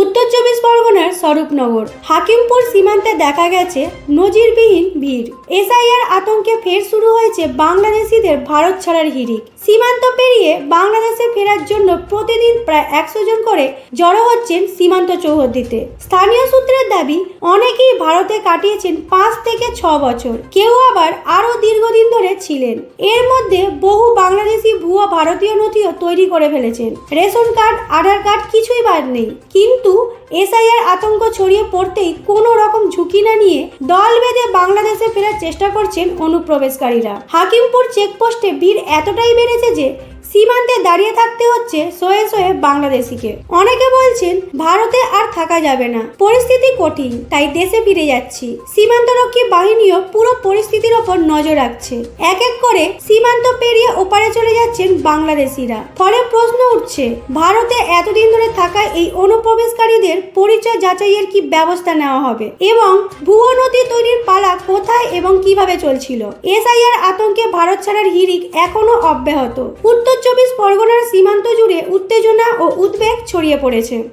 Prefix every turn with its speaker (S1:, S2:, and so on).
S1: উত্তর চব্বিশ পরগনার স্বরূপনগর। হাকিমপুর সীমান্তে দেখা গেছে নজিরবিহীন ভিড়। এসআইআর আতঙ্কে ফের শুরু হয়েছে বাংলাদেশিদের ভারত ছাড়ার হিড়িক। সীমান্ত পেরিয়ে বাংলাদেশে ফেরার জন্য প্রতিদিন প্রায় একশো জন করে জড়ো হচ্ছেন সীমান্ত চৌহদ্দিতে। স্থানীয় সূত্রের দাবি, অনেকেই ভারতে কাটিয়েছেন পাঁচ থেকে ছ বছর। কেউ আবার আরও দীর্ঘদিন ধরে ছিলেন। এর মধ্যে বহু বাংলাদেশি ভুয়া ভারতীয় নথিও তৈরি করে ফেলেছেন। রেশন কার্ড, আধার কার্ড কিছুই বাদ নেই। কিন্তু এসআইআর আতঙ্ক ছড়িয়ে পড়তেই কোনো রকম ঝুঁকি না নিয়ে দল বেঁধে বাংলাদেশে ফেরার চেষ্টা করছেন অনুপ্রবেশকারীরা। হাকিমপুর চেকপোস্টে ভিড় এতটাই বেড়েছে যে সীমান্তে দাঁড়িয়ে থাকতে হচ্ছে শয়ে শয়ে বাংলাদেশিকে। অনেকে বলছেন, ভারতে আর থাকা যাবে না। পরিস্থিতি কঠিন, তাই দেশে ফিরে যাচ্ছি। সীমান্তরক্ষী বাহিনীও পুরো পরিস্থিতির ওপর নজর রাখছে। এক এক করে সীমান্ত পেরিয়ে ওপারে চলে যাচ্ছেন বাংলাদেশিরা। ফলে প্রশ্ন উঠছে, ভারতে এতদিন ধরে থাকা এই অনুপ্রবেশকারীদের পরিচয় যাচাইয়ের কি ব্যবস্থা নেওয়া হবে? এবং ভুয়ো নথি তৈরির পালা কোথায় এবং কীভাবে চলছিল? এসআইআর আতঙ্কে ভারত ছাড়ার হিরিক এখনও অব্যাহত। উত্তর চব্বিশ পরগনার সীমান্ত জুড়ে উত্তেজনা ও উদ্বেগ ছড়িয়ে পড়েছে।